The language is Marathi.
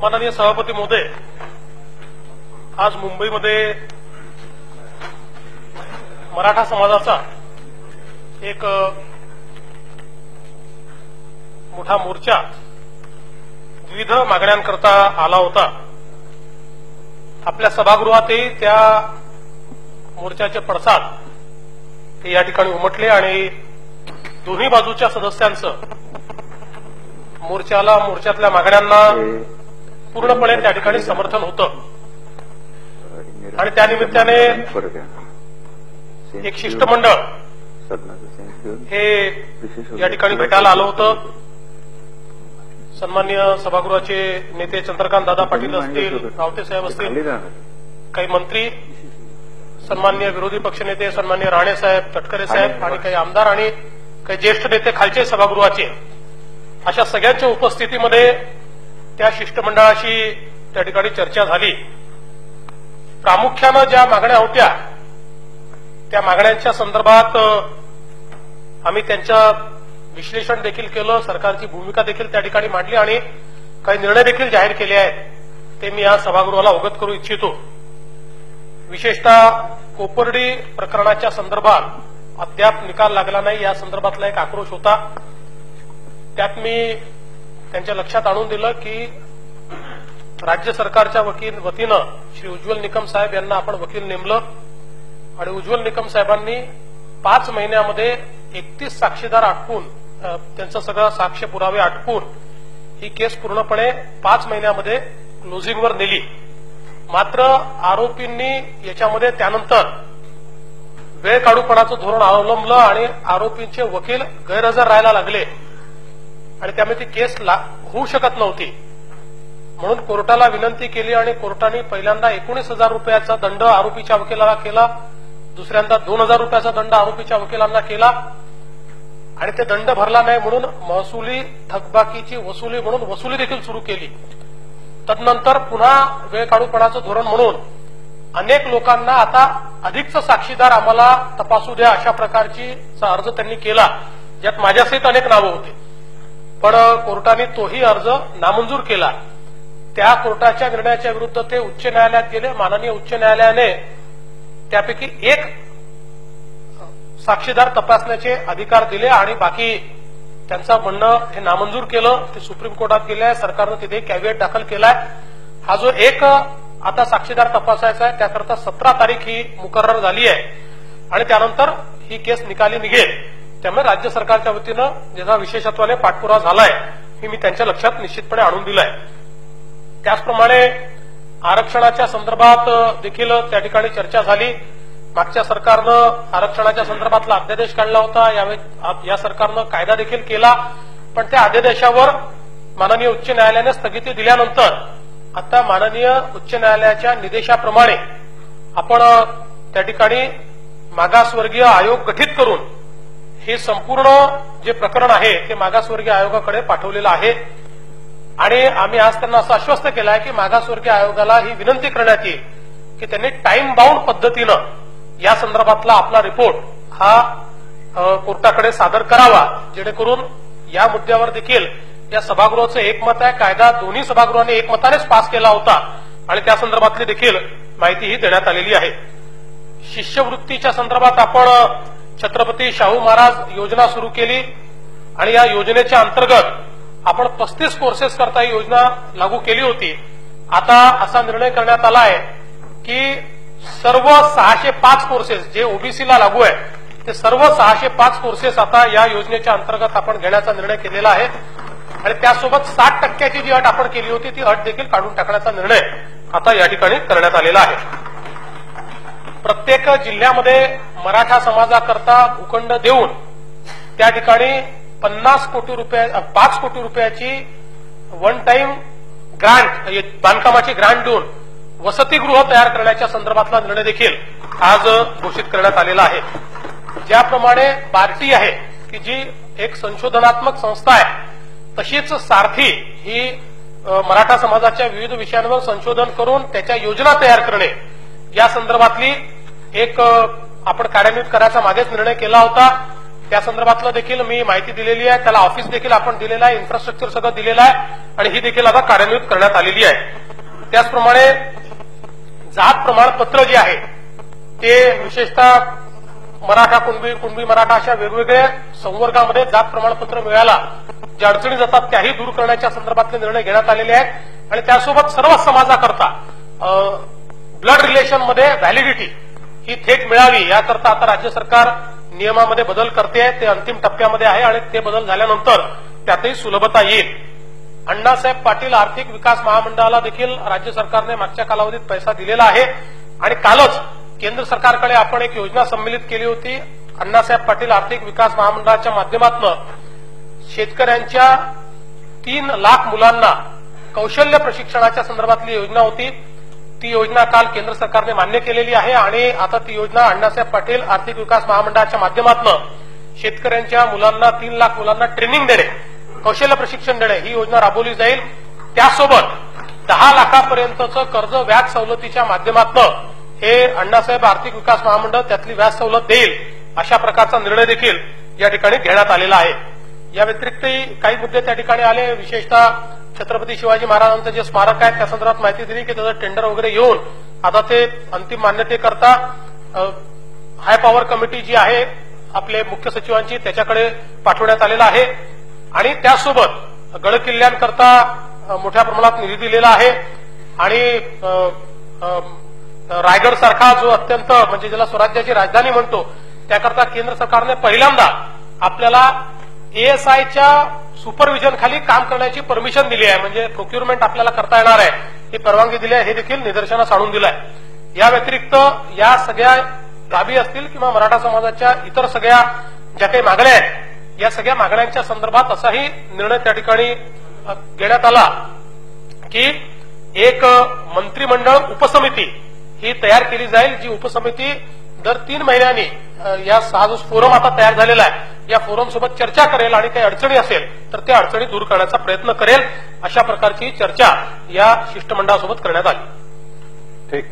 माननीय सभापती मोदे आज मुंबईमध्ये मराठा समाजाचा एक मोठा मोर्चा विविध मागण्यांकरता आला होता. आपल्या सभागृहातही त्या मोर्चाचे पडसाद ते या ठिकाणी उमटले आणि दोन्ही बाजूच्या सदस्यांचं मोर्चाला मोर्चातल्या मागण्यांना पूर्णपणे त्या ठिकाणी समर्थन होतं. आणि त्यानिमित्ताने एक शिष्टमंडळ हे या ठिकाणी भेटायला आलं होतं. सन्मान्य सभागृहाचे नेते चंद्रकांत दादा पाटील असतील रावते साहेब असतील काही मंत्री सन्मान्य विरोधी पक्षनेते सन्मान्य राणे साहेब तटकरे साहेब आणि काही आमदार आणि काही ज्येष्ठ नेते खालचे सभागृहाचे. अशा सगळ्यांच्या उपस्थितीमध्ये त्या शिष्टमंडळाशी त्या ठिकाणी चर्चा झाली. प्रामुख्यानं ज्या मागण्या होत्या त्या मागण्यांच्या संदर्भात आम्ही त्यांचं विश्लेषण देखील केलं सरकारची भूमिका देखील त्या ठिकाणी मांडली आणि काही निर्णय देखील जाहीर केले आहेत ते मी या सभागृहाला अवगत करू इच्छितो. विशेषतः कोपर्डी प्रकरणाच्या संदर्भात अद्याप निकाल लागला नाही या संदर्भातला एक आक्रोश होता. त्यात मी त्यांच्या लक्षात आणून दिलं की राज्य सरकारच्या वकील वतीनं श्री उज्ज्वल निकम साहेब यांना आपण वकील नेमलं. आणि उज्ज्वल निकम साहेबांनी पाच महिन्यामध्ये एकतीस साक्षीदार आटपून त्यांचं सगळं साक्ष पुरावे आटपून ही केस पूर्णपणे पाच महिन्यामध्ये क्लोजिंगवर नेली. मात्र आरोपींनी याच्यामध्ये त्यानंतर वेळ काढूपणाचं धोरण अवलंबलं आणि आरोपींचे वकील गैरहजर राहायला लागले. आणि त्यामुळे ती केस ला- होऊ शकत नव्हती. म्हणून कोर्टाला विनंती केली आणि कोर्टाने पहिल्यांदा एकोणीस हजार रुपयाचा दंड आरोपीच्या वकिलाला केला दुसऱ्यांदा दोन हजार रुपयाचा दंड आरोपीच्या वकिलांना केला आणि ते दंड भरला नाही म्हणून महसुली थकबाकीची वसुली म्हणून वसुली देखील सुरू केली. तदनंतर पुन्हा वेळ काढूपणाचं धोरण म्हणून अनेक लोकांना आता अधिकचा साक्षीदार आम्हाला तपासू द्या अशा प्रकारची अर्ज त्यांनी केला ज्यात माझ्यासहित अनेक नावं होती. पण कोर्टाने तोही अर्ज नामंजूर केला. त्या कोर्टाच्या निर्णयाच्या विरुद्ध ते उच्च न्यायालयात गेले. माननीय उच्च न्यायालयाने त्यापैकी एक साक्षीदार तपासण्याचे अधिकार दिले आणि बाकी त्यांचं म्हणणं हे नामंजूर केलं. ते सुप्रीम कोर्टात गेले आहे. सरकारनं तिथे कॅव्हिएट दाखल केलाय. हा जो एक आता साक्षीदार तपासायचा आहे त्याकरता सतरा तारीख ही मुकर्र झाली आहे. आणि त्यानंतर ही केस निकाली निघेल. त्यामुळे राज्य सरकारच्या वतीनं ज्याचा विशेषत्वाने पाठपुरावा झालाय हे मी त्यांच्या लक्षात निश्चितपणे आणून दिलाय. त्याचप्रमाणे आरक्षणाच्या संदर्भात देखील त्या ठिकाणी चर्चा झाली. मागच्या सरकारनं आरक्षणाच्या संदर्भातला अध्यादेश काढला होता. यावेळी या सरकारनं कायदा देखील केला. पण त्या अध्यादेशावर माननीय उच्च न्यायालयाने स्थगिती दिल्यानंतर आता माननीय उच्च न्यायालयाच्या निर्देशाप्रमाणे आपण त्या ठिकाणी मागासवर्गीय आयोग गठीत करून हे संपूर्ण जे प्रकरण आहे ते मागासवर्गीय आयोगाकडे पाठवलेलं आहे. आणि आम्ही आज त्यांना असं आश्वस्त केलं आहे की मागासवर्गीय आयोगाला ही विनंती करण्यात येईल की त्यांनी टाइम बाउंड पद्धतीनं या संदर्भातला आपला रिपोर्ट हा कोर्टाकडे सादर करावा जेणेकरून या मुद्द्यावर देखील या सभागृहाचं एकमत आहे. कायदा दोन्ही सभागृहांनी एकमतानेच पास केला होता आणि त्या संदर्भातली देखील माहितीही देण्यात आलेली आहे. शिष्यवृत्तीच्या संदर्भात आपण छत्रपती शाहू महाराज योजना सुरू केली आणि या योजनेच्या अंतर्गत आपण पस्तीस कोर्सेस करता ही योजना लागू केली होती. आता असा निर्णय करण्यात आला आहे की सर्व सहाशे पाच कोर्सेस जे ओबीसीला लागू आहे ते सर्व सहाशे पाच कोर्सेस आता या योजनेच्या अंतर्गत आपण घेण्याचा निर्णय केलेला आहे. आणि त्यासोबत साठ टक्क्याची जी अट आपण केली होती ती अट देखील काढून टाकण्याचा निर्णय आता या ठिकाणी करण्यात आलेला आहे. प्रत्येक जिल्ह्यामध्ये मराठा समाजाकरता भूखंड देऊन त्या ठिकाणी पन्नास कोटी रुपया पाच कोटी रुपयाची वन टाइम ग्रांट बांधकामाची ग्रांट देऊन वसतिगृह तयार करण्याच्या संदर्भातला निर्णय देखील आज घोषित करण्यात आलेला आहे. ज्याप्रमाणे बार्टी आहे की जी एक संशोधनात्मक संस्था आहे तशीच सारथी ही मराठा समाजाच्या विविध विषयांवर संशोधन करून त्याच्या योजना तयार करणे या संदर्भातली एक आपण कार्यान्वित करायचा मागेच निर्णय केला होता. त्या संदर्भातलं देखील मी माहिती दिलेली आहे. त्याला ऑफिस देखील आपण दिलेलं आहे. इन्फ्रास्ट्रक्चर सगळं दिलेलं आहे. आणि ही देखील आता कार्यान्वित करण्यात आलेली आहे. त्याचप्रमाणे जात प्रमाणपत्र जे आहे ते विशेषतः मराठा कुणबी कुणबी मराठा अशा वेगवेगळ्या संवर्गामध्ये जात प्रमाणपत्र मिळायला ज्या अडचणी जातात त्याही दूर करण्याच्या संदर्भातले निर्णय घेण्यात आलेले आहेत. आणि त्यासोबत सर्व समाजाकरता ब्लड व्हॅलिडिटी ही थेट मिळावी याकरता आता राज्य सरकार नियमामध्ये बदल करते ते अंतिम टप्प्यामध्ये आहे आणि ते बदल झाल्यानंतर त्यातही सुलभता येईल. अण्णासाहेब पाटील आर्थिक विकास महामंडळाला देखील राज्य सरकारने मागच्या कालावधीत पैसा दिलेला आहे. आणि कालच केंद्र सरकारकडे आपण एक योजना संमिलित केली होती. अण्णासाहेब पाटील आर्थिक विकास महामंडळाच्या माध्यमातून शेतकऱ्यांच्या तीन लाख मुलांना कौशल्य प्रशिक्षणाच्या संदर्भातली योजना होती. ती योजना काल केंद्र सरकारने मान्य केलेली आहे आणि आता ती योजना अण्णासाहेब पाटील आर्थिक विकास महामंडळाच्या माध्यमातून शेतकऱ्यांच्या मुलांना तीन लाख मुलांना ट्रेनिंग देणे कौशल्य प्रशिक्षण देणे ही योजना राबवली जाईल. त्यासोबत दहा लाखापर्यंतचं कर्ज व्याज सवलतीच्या माध्यमातून हे अण्णासाहेब आर्थिक विकास महामंडळ त्यातली व्याज सवलत देईल अशा प्रकारचा निर्णय देखील या ठिकाणी घेण्यात आलेला आहे. या व्यतिरिक्तही काही मुद्दे त्या ठिकाणी आले. विशेषतः छत्रपती शिवाजी महाराजांचं जे स्मारक आहे त्या संदर्भात माहिती दिली की त्याचं टेंडर वगैरे येऊन आता ते अंतिम मान्यतेकरता हाय पॉवर कमिटी जी आहे आपले मुख्य सचिवांची त्याच्याकडे पाठवण्यात आलेला आहे. आणि त्यासोबत गड किल्ल्यांकरता मोठ्या प्रमाणात निधी दिलेला आहे. आणि रायगड सारखा जो अत्यंत म्हणजे ज्याला स्वराज्याची राजधानी म्हणतो त्याकरता केंद्र सरकारने पहिल्यांदा आपल्याला एएसआयच्या सुपरविजन खाली काम करण्याची परमिशन दिली आहे. म्हणजे प्रोक्युरमेंट आपल्याला करता येणार आहे. ही परवानगी दिली आहे. हे देखील निदर्शनास आणून दिलं आहे या व्यतिरिक्त या सगळ्या गावी असतील किंवा मराठा समाजाच्या इतर सगळ्या ज्या काही मागण्या आहेत या सगळ्या मागण्यांच्या संदर्भात असाही निर्णय त्या ठिकाणी घेण्यात आला की एक मंत्रिमंडळ उपसमिती ही तयार केली जाईल जी उपसमिती दर तीन महिन्यांनी या हा जो फोरम आता तयार झालेला आहे. या फोरम सोबत चर्चा करेल आणि काही अडचणी असेल तर त्या अडचणी दूर करण्याचा प्रयत्न करेल. अशा प्रकारची चर्चा या शिष्टमंडळासोबत करण्यात आली. ठीक.